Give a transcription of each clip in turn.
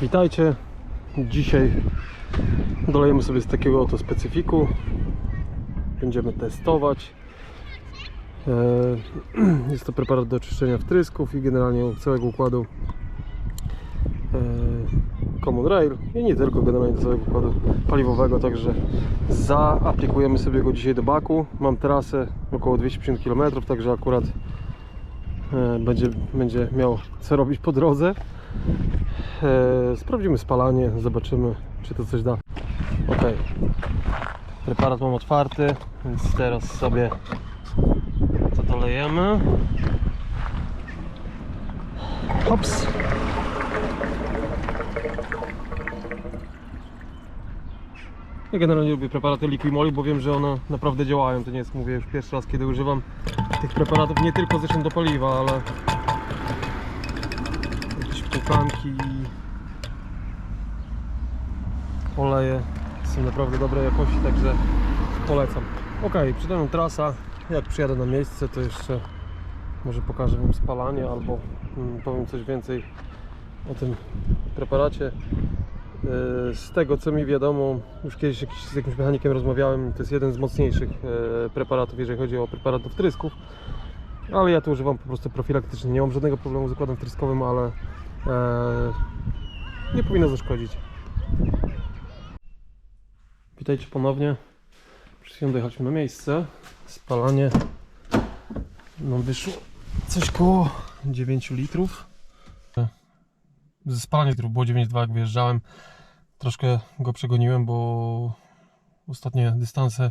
Witajcie. Dzisiaj dolejemy sobie z takiego oto specyfiku. Będziemy testować. E, Jest to preparat do oczyszczenia wtrysków i generalnie całego układu e, Common Rail i nie tylko, generalnie do całego układu paliwowego, także zaaplikujemy sobie go dzisiaj do baku. Mam trasę około 250 km, także akurat e, będzie, będzie miał co robić po drodze. E, sprawdzimy spalanie, zobaczymy czy to coś da. Ok. Preparat mam otwarty, więc teraz sobie to dolejemy. Hops. Ja generalnie lubię preparaty Liquimoli, bo wiem, że one naprawdę działają. To nie jest, mówię, już pierwszy raz, kiedy używam tych preparatów, nie tylko zresztą do paliwa, ale wtłukanki i oleje są naprawdę dobrej jakości, także polecam. Ok, przede mną trasa. Jak przyjadę na miejsce, to jeszcze może pokażę Wam spalanie albo mm, powiem coś więcej o tym preparacie. Yy, Z tego co mi wiadomo, już kiedyś z jakimś mechanikiem rozmawiałem, to jest jeden z mocniejszych e, preparatów, jeżeli chodzi o preparat do wtrysków. Ale ja to używam po prostu profilaktycznie. Nie mam żadnego problemu z układem wtryskowym, ale e, nie powinno zaszkodzić. Witajcie ponownie. Przed chwilą dojechaliśmy na miejsce. Spalanie nam wyszło coś koło 9 litrów. Ze spalania litrów było 9,2 jak wyjeżdżałem. Troszkę go przegoniłem, bo ostatnie dystanse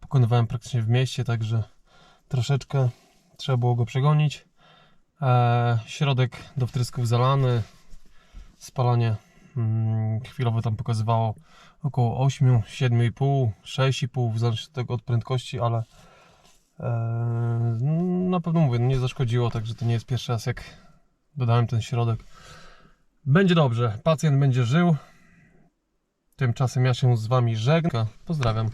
pokonywałem praktycznie w mieście, także troszeczkę trzeba było go przegonić. E, środek do wtrysków zalany. Spalanie mm, chwilowo tam pokazywało około 8, 7,5, 6,5 w zależności od tego od prędkości, ale e, na pewno mówię, nie zaszkodziło, także to nie jest pierwszy raz jak dodałem ten środek. Będzie dobrze, pacjent będzie żył. Tymczasem ja się z Wami żegnam. Pozdrawiam.